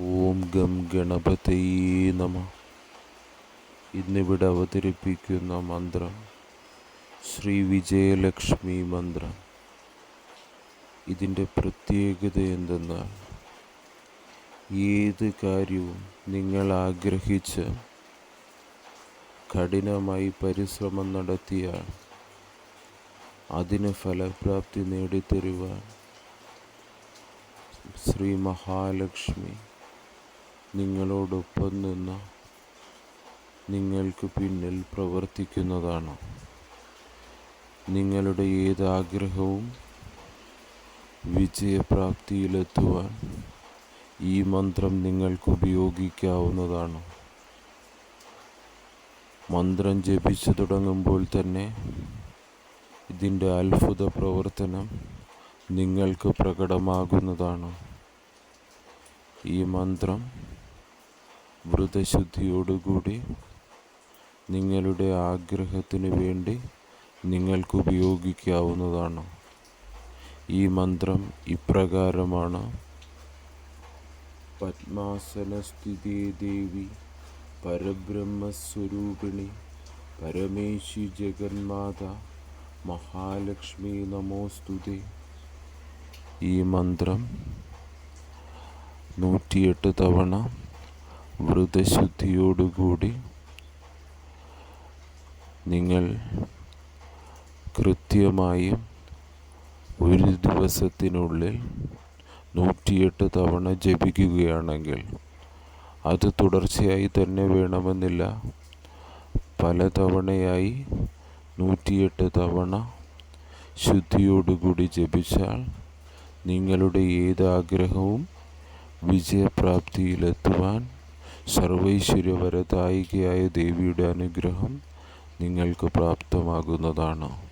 ഓം gum ഗണപതയേ നമ. ഇന്നിവിടെ അവതരിപ്പിക്കുന്ന മന്ത്രം ശ്രീ വിജയലക്ഷ്മി മന്ത്രം. ഇതിന്റെ പ്രത്യേകത എന്തെന്നാൽ ഏത് കാര്യവും നിങ്ങൾ ആഗ്രഹിച്ച് കഠിനമായി പരിശ്രമം നടത്തിയാൽ അതിന് ഫലപ്രാപ്തി നേടിത്തരുവാൻ ശ്രീ മഹാലക്ഷ്മി നിങ്ങളോടൊപ്പം നിന്ന് നിങ്ങൾക്ക് പിന്നിൽ പ്രവർത്തിക്കുന്നതാണ്. നിങ്ങളുടെ ഏത് ആഗ്രഹവും വിജയപ്രാപ്തിയിലെത്തുവാൻ ഈ മന്ത്രം നിങ്ങൾക്ക് ഉപയോഗിക്കാവുന്നതാണ്. മന്ത്രം ജപിച്ചു തുടങ്ങുമ്പോൾ തന്നെ ഇതിന്റെ അത്ഭുത പ്രവർത്തനം നിങ്ങൾക്ക് പ്രകടമാകുന്നതാണ്. ഈ മന്ത്രം വ്രതശുദ്ധിയോടുകൂടി നിങ്ങളുടെ ആഗ്രഹത്തിന് വേണ്ടി നിങ്ങൾക്ക് ഉപയോഗിക്കാവുന്നതാണ് ഈ മന്ത്രം ഇപ്രകാരമാണ്. പത്മാസനസ്ഥിതേ ദേവി പരബ്രഹ്മസ്വരൂപിണി പരമേശി ജഗന്മാത മഹാലക്ഷ്മി നമോസ്തുതേ. ഈ മന്ത്രം നൂറ്റിയെട്ട് തവണ വ്രതശുദ്ധിയോടുകൂടി നിങ്ങൾ കൃത്യമായും ഒരു ദിവസത്തിനുള്ളിൽ നൂറ്റിയെട്ട് തവണ ജപിക്കുകയാണെങ്കിൽ അത് തുടർച്ചയായി തന്നെ വേണമെന്നില്ല. പല തവണയായി നൂറ്റിയെട്ട് തവണ ശുദ്ധിയോടുകൂടി ജപിച്ചാൽ നിങ്ങളുടെ ഏത് ആഗ്രഹവും വിജയപ്രാപ്തിയിലെത്തുവാൻ സർവൈശ്വര്യവരദായികയായ ദേവിയുടെ അനുഗ്രഹം നിങ്ങൾക്ക് പ്രാപ്തമാകുന്നതാണ്.